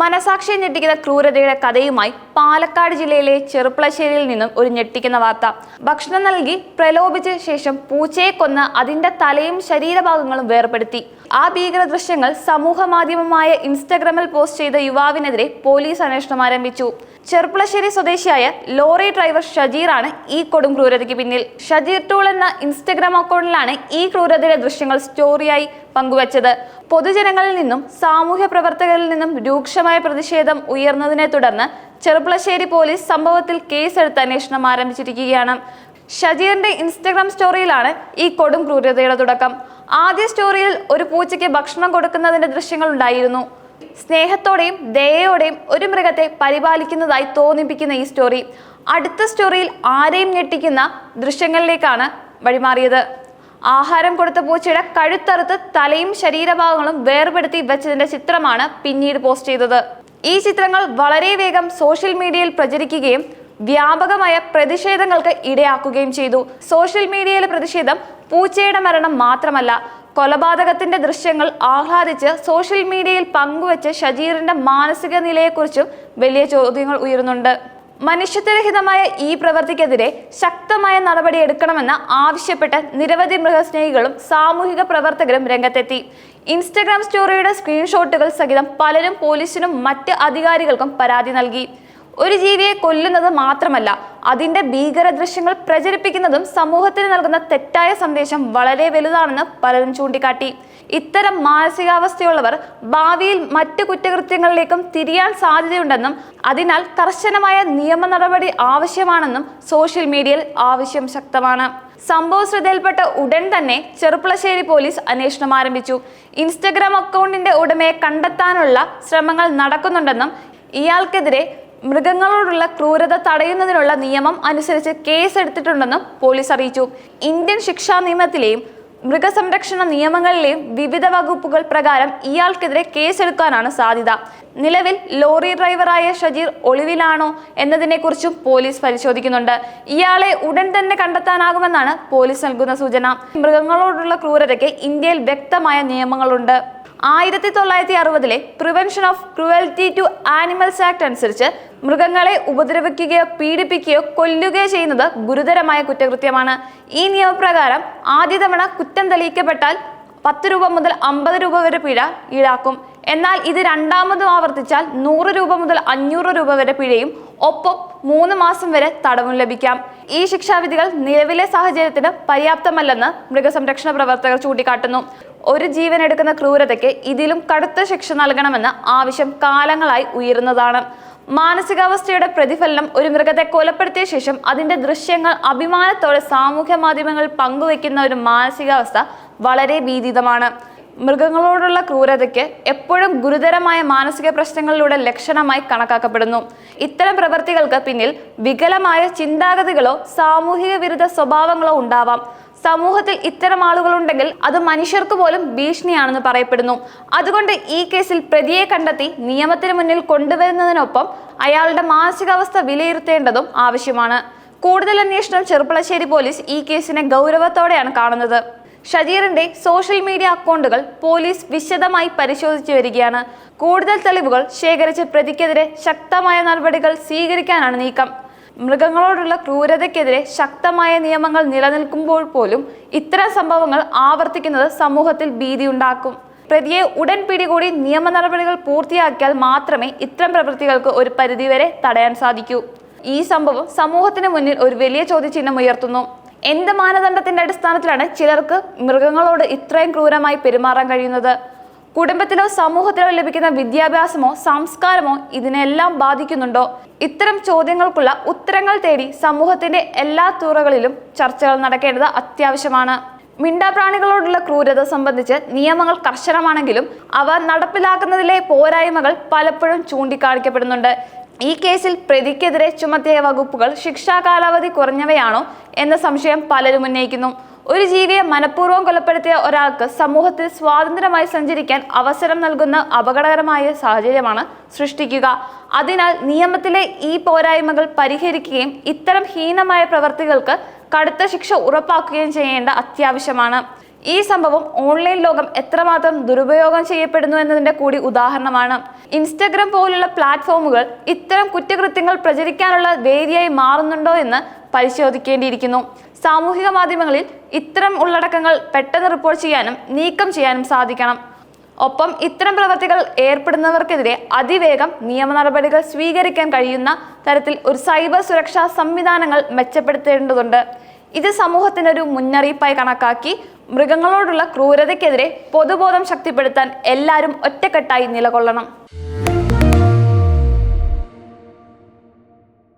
മനസാക്ഷിയെ ഞെട്ടിക്കുന്ന ക്രൂരതയുടെ കഥയുമായി പാലക്കാട് ജില്ലയിലെ ചെറുപ്പളശ്ശേരിയിൽ നിന്നും ഒരു ഞെട്ടിക്കുന്ന വാർത്ത. ഭക്ഷണം നൽകി പ്രലോഭിച്ച ശേഷം പൂച്ചയെ കൊന്ന് അതിന്റെ തലയും ശരീരഭാഗങ്ങളും വേർപെടുത്തി. ആ ഭീകര ദൃശ്യങ്ങൾ സമൂഹ മാധ്യമമായ ഇൻസ്റ്റഗ്രാമിൽ പോസ്റ്റ് ചെയ്ത യുവാവിനെതിരെ പോലീസ് അന്വേഷണം ആരംഭിച്ചു. ചെറുപ്പളശ്ശേരി സ്വദേശിയായ ലോറി ഡ്രൈവർ ഷജീറാണ് ഈ കൊടും ക്രൂരതയ്ക്ക് പിന്നിൽ. ഷജീർ ടൂൾ എന്ന ഇൻസ്റ്റഗ്രാം അക്കൗണ്ടിലാണ് ഈ ക്രൂരതയുടെ ദൃശ്യങ്ങൾ സ്റ്റോറിയായി പങ്കുവച്ചത്. പൊതുജനങ്ങളിൽ നിന്നും സാമൂഹ്യ പ്രവർത്തകരിൽ നിന്നും രൂക്ഷമായ പ്രതിഷേധം ഉയർന്നതിനെ തുടർന്ന് ചെറുപ്പളശ്ശേരി പോലീസ് സംഭവത്തിൽ കേസെടുത്ത് അന്വേഷണം ആരംഭിച്ചിരിക്കുകയാണ്. ഷജീറിന്റെ ഇൻസ്റ്റഗ്രാം സ്റ്റോറിയിലാണ് ഈ കൊടും ക്രൂരതയുടെ തുടക്കം. ആദ്യ സ്റ്റോറിയിൽ ഒരു പൂച്ചയ്ക്ക് ഭക്ഷണം കൊടുക്കുന്നതിന്റെ ദൃശ്യങ്ങൾ ഉണ്ടായിരുന്നു. സ്നേഹത്തോടെയും ദയയോടെയും ഒരു മൃഗത്തെ പരിപാലിക്കുന്നതായി തോന്നിപ്പിക്കുന്ന ഈ സ്റ്റോറി. അടുത്ത സ്റ്റോറിയിൽ ആരെയും ഞെട്ടിക്കുന്ന ദൃശ്യങ്ങളിലേക്കാണ് വഴിമാറിയത്. ആഹാരം കൊടുത്ത പൂച്ചയുടെ കഴുത്തറുത്ത് തലയും ശരീരഭാഗങ്ങളും വേർപെടുത്തി വെച്ചതിന്റെ ചിത്രമാണ് പിന്നീട് പോസ്റ്റ് ചെയ്തത്. ഈ ചിത്രങ്ങൾ വളരെ വേഗം സോഷ്യൽ മീഡിയയിൽ പ്രചരിക്കുകയും വ്യാപകമായ പ്രതിഷേധങ്ങൾക്ക് ഇടയാക്കുകയും ചെയ്തു. സോഷ്യൽ മീഡിയയിലെ പ്രതിഷേധം പൂച്ചയുടെ മരണം മാത്രമല്ല കൊലപാതകത്തിന്റെ ദൃശ്യങ്ങൾ ആഹ്ലാദിച്ച് സോഷ്യൽ മീഡിയയിൽ പങ്കുവച്ച് ഷജീറിന്റെ മാനസിക നിലയെക്കുറിച്ചും വലിയ ചോദ്യങ്ങൾ ഉയരുന്നുണ്ട്. മനുഷ്യത്വരഹിതമായ ഈ പ്രവൃത്തിക്കെതിരെ ശക്തമായ നടപടി എടുക്കണമെന്ന് ആവശ്യപ്പെട്ട് നിരവധി മൃഗസ്നേഹികളും സാമൂഹിക പ്രവർത്തകരും രംഗത്തെത്തി. ഇൻസ്റ്റഗ്രാം സ്റ്റോറിയുടെ സ്ക്രീൻഷോട്ടുകൾ സഹിതം പലരും പോലീസിനും മറ്റ് അധികാരികൾക്കും പരാതി നൽകി. ഒരു ജീവിയെ കൊല്ലുന്നത് മാത്രമല്ല അതിന്റെ ഭീകര ദൃശ്യങ്ങൾ പ്രചരിപ്പിക്കുന്നതും സമൂഹത്തിന് നൽകുന്ന തെറ്റായ സന്ദേശം വളരെ വലുതാണെന്ന് പലരും ചൂണ്ടിക്കാട്ടി. ഇത്തരം മാനസികാവസ്ഥയുള്ളവർ ഭാവിയിൽ മറ്റു കുറ്റകൃത്യങ്ങളിലേക്കും തിരിയാൻ സാധ്യതയുണ്ടെന്നും അതിനാൽ കർശനമായ നിയമ നടപടി ആവശ്യമാണെന്നും സോഷ്യൽ മീഡിയയിൽ ആവശ്യം ശക്തമാണ്. സംഭവ ശ്രദ്ധയിൽപ്പെട്ട ഉടൻ തന്നെ ചെറുപ്പളശ്ശേരി പോലീസ് അന്വേഷണം ആരംഭിച്ചു. ഇൻസ്റ്റഗ്രാം അക്കൗണ്ടിന്റെ ഉടമയെ കണ്ടെത്താനുള്ള ശ്രമങ്ങൾ നടക്കുന്നുണ്ടെന്നും ഇയാൾക്കെതിരെ മൃഗങ്ങളോടുള്ള ക്രൂരത തടയുന്നതിനുള്ള നിയമം അനുസരിച്ച് കേസ് എടുത്തിട്ടുണ്ടെന്നും പോലീസ് അറിയിച്ചു. ഇന്ത്യൻ ശിക്ഷാ നിയമത്തിലെയും മൃഗസംരക്ഷണ നിയമങ്ങളിലെയും വിവിധ വകുപ്പുകൾ പ്രകാരം ഇയാൾക്കെതിരെ കേസെടുക്കാനാണ് സാധ്യത. നിലവിൽ ലോറി ഡ്രൈവറായ ഷജീർ ഒളിവിലാണോ എന്നതിനെക്കുറിച്ചും പോലീസ് പരിശോധിക്കുന്നുണ്ട്. ഇയാളെ ഉടൻ തന്നെ കണ്ടെത്താനാകുമെന്നാണ് പോലീസ് നൽകുന്ന സൂചന. മൃഗങ്ങളോടുള്ള ക്രൂരതയ്ക്ക് ഇന്ത്യയിൽ വ്യക്തമായ നിയമങ്ങളുണ്ട്. ആയിരത്തി തൊള്ളായിരത്തി അറുപതിലെ prevention of cruelty to animals act അനുസരിച്ച് മൃഗങ്ങളെ ഉപദ്രവിക്കുകയോ പീഡിപ്പിക്കുകയോ കൊല്ലുകയോ ചെയ്യുന്നത് ഗുരുതരമായ കുറ്റകൃത്യമാണ്. ഈ നിയമപ്രകാരം ആദ്യ തവണ കുറ്റം തെളിയിക്കപ്പെട്ടാൽ പത്ത് രൂപ മുതൽ അമ്പത് രൂപ വരെ പിഴ ഈടാക്കും. എന്നാൽ ഇത് രണ്ടാമതും ആവർത്തിച്ചാൽ നൂറ് രൂപ മുതൽ അഞ്ഞൂറ് രൂപ വരെ പിഴയും ഒപ്പം മൂന്ന് മാസം വരെ തടവും ലഭിക്കാം. ഈ ശിക്ഷാവിധികൾ നിലവിലെ സാഹചര്യത്തിന് പര്യാപ്തമല്ലെന്ന് മൃഗസംരക്ഷണ പ്രവർത്തകർ ചൂണ്ടിക്കാട്ടുന്നു. ഒരു ജീവൻ എടുക്കുന്ന ക്രൂരതയ്ക്ക് ഇതിലും കടുത്ത ശിക്ഷ നൽകണമെന്ന ആവശ്യം കാലങ്ങളായി ഉയരുന്നതാണ്. മാനസികാവസ്ഥയുടെ പ്രതിഫലനം ഒരു മൃഗത്തെ കൊലപ്പെടുത്തിയ ശേഷം അതിന്റെ ദൃശ്യങ്ങൾ അഭിമാനത്തോടെ സാമൂഹ്യ മാധ്യമങ്ങളിൽ പങ്കുവയ്ക്കുന്ന ഒരു മാനസികാവസ്ഥ വളരെ ഭീതിതമാണ്. മൃഗങ്ങളോടുള്ള ക്രൂരതയ്ക്ക് എപ്പോഴും ഗുരുതരമായ മാനസിക പ്രശ്നങ്ങളിലൂടെ ലക്ഷണമായി കണക്കാക്കപ്പെടുന്നു. ഇത്തരം പ്രവൃത്തികൾക്ക് പിന്നിൽ വികലമായ ചിന്താഗതികളോ സാമൂഹിക വിരുദ്ധ സ്വഭാവങ്ങളോ ഉണ്ടാവാം. സമൂഹത്തിൽ ഇത്തരം ആളുകളുണ്ടെങ്കിൽ അത് മനുഷ്യർക്ക് പോലും ഭീഷണിയാണെന്ന് പറയപ്പെടുന്നു. അതുകൊണ്ട് ഈ കേസിൽ പ്രതിയെ കണ്ടെത്തി നിയമത്തിന് മുന്നിൽ കൊണ്ടുവരുന്നതിനൊപ്പം അയാളുടെ മാനസികാവസ്ഥ വിലയിരുത്തേണ്ടതും ആവശ്യമാണ്. കൂടുതൽ അന്വേഷണം ചെറുപ്പളശ്ശേരി പോലീസ് ഈ കേസിനെ ഗൗരവത്തോടെയാണ് കാണുന്നത്. ഷജീറിന്റെ സോഷ്യൽ മീഡിയ അക്കൗണ്ടുകൾ പോലീസ് വിശദമായി പരിശോധിച്ചു വരികയാണ്. കൂടുതൽ തെളിവുകൾ ശേഖരിച്ച് പ്രതിക്കെതിരെ ശക്തമായ നടപടികൾ സ്വീകരിക്കാനാണ് നീക്കം. മൃഗങ്ങളോടുള്ള ക്രൂരതയ്ക്കെതിരെ ശക്തമായ നിയമങ്ങൾ നിലനിൽക്കുമ്പോൾ പോലും ഇത്തരം സംഭവങ്ങൾ ആവർത്തിക്കുന്നത് സമൂഹത്തിൽ ഭീതിയുണ്ടാക്കും. പ്രതിയെ ഉടൻ പിടികൂടി നിയമ നടപടികൾ പൂർത്തിയാക്കിയാൽ മാത്രമേ ഇത്തരം പ്രവൃത്തികൾക്ക് ഒരു പരിധിവരെ തടയാൻ സാധിക്കൂ. ഈ സംഭവം സമൂഹത്തിന് മുന്നിൽ ഒരു വലിയ ചോദ്യചിഹ്നം ഉയർത്തുന്നു. എന്ത് മാനദണ്ഡത്തിന്റെ അടിസ്ഥാനത്തിലാണ് ചിലർക്ക് മൃഗങ്ങളോട് ഇത്രയും ക്രൂരമായി പെരുമാറാൻ കഴിയുന്നത്? കുടുംബത്തിലോ സമൂഹത്തിലോ ലഭിക്കുന്ന വിദ്യാഭ്യാസമോ സംസ്കാരമോ ഇതിനെല്ലാം ബാധിക്കുന്നുണ്ടോ? ഇത്തരം ചോദ്യങ്ങൾക്കുള്ള ഉത്തരങ്ങൾ തേടി സമൂഹത്തിന്റെ എല്ലാ തുറകളിലും ചർച്ചകൾ നടക്കേണ്ടത് അത്യാവശ്യമാണ്. മിണ്ടാപ്രാണികളോടുള്ള ക്രൂരത സംബന്ധിച്ച് നിയമങ്ങൾ കർശനമാണെങ്കിലും അവ നടപ്പിലാക്കുന്നതിലെ പോരായ്മകൾ പലപ്പോഴും ചൂണ്ടിക്കാണിക്കപ്പെടുന്നുണ്ട്. ഈ കേസിൽ പ്രതിക്കെതിരെ ചുമത്തിയ വകുപ്പുകൾ ശിക്ഷാ കാലാവധി കുറഞ്ഞവയാണോ എന്ന സംശയം പലരും ഉന്നയിക്കുന്നു. ഒരു ജീവിയെ മനഃപൂർവം കൊലപ്പെടുത്തിയ ഒരാൾക്ക് സമൂഹത്തിൽ സ്വാതന്ത്ര്യമായി സഞ്ചരിക്കാൻ അവസരം നൽകുന്ന അപകടകരമായ സാഹചര്യമാണ് സൃഷ്ടിക്കുക. അതിനാൽ നിയമത്തിലെ ഈ പോരായ്മകൾ പരിഹരിക്കുകയും ഇത്തരം ഹീനമായ പ്രവർത്തികൾക്ക് കടുത്ത ശിക്ഷ ഉറപ്പാക്കുകയും ചെയ്യേണ്ട അത്യാവശ്യമാണ്. ഈ സംഭവം ഓൺലൈൻ ലോകം എത്രമാത്രം ദുരുപയോഗം ചെയ്യപ്പെടുന്നു എന്നതിന്റെ കൂടി ഉദാഹരണമാണ്. ഇൻസ്റ്റഗ്രാം പോലുള്ള പ്ലാറ്റ്ഫോമുകൾ ഇത്തരം കുറ്റകൃത്യങ്ങൾ പ്രചരിക്കാനുള്ള വേദിയായി മാറുന്നുണ്ടോ എന്ന് പരിശോധിക്കേണ്ടിയിരിക്കുന്നു. സാമൂഹിക മാധ്യമങ്ങളിൽ ഇത്തരം ഉള്ളടക്കങ്ങൾ പെട്ടെന്ന് റിപ്പോർട്ട് ചെയ്യാനും നീക്കം ചെയ്യാനും സാധിക്കണം. ഒപ്പം ഇത്തരം പ്രവൃത്തികൾ ഏർപ്പെടുന്നവർക്കെതിരെ അതിവേഗം നിയമ നടപടികൾ സ്വീകരിക്കാൻ കഴിയുന്ന തരത്തിൽ ഒരു സൈബർ സുരക്ഷാ സംവിധാനങ്ങൾ മെച്ചപ്പെടുത്തേണ്ടതുണ്ട്. ഇത് സമൂഹത്തിനൊരു മുന്നറിയിപ്പായി കണക്കാക്കി മൃഗങ്ങളോടുള്ള ക്രൂരതയ്ക്കെതിരെ പൊതുബോധം ശക്തിപ്പെടുത്താൻ എല്ലാവരും ഒറ്റക്കെട്ടായി നിലകൊള്ളണം.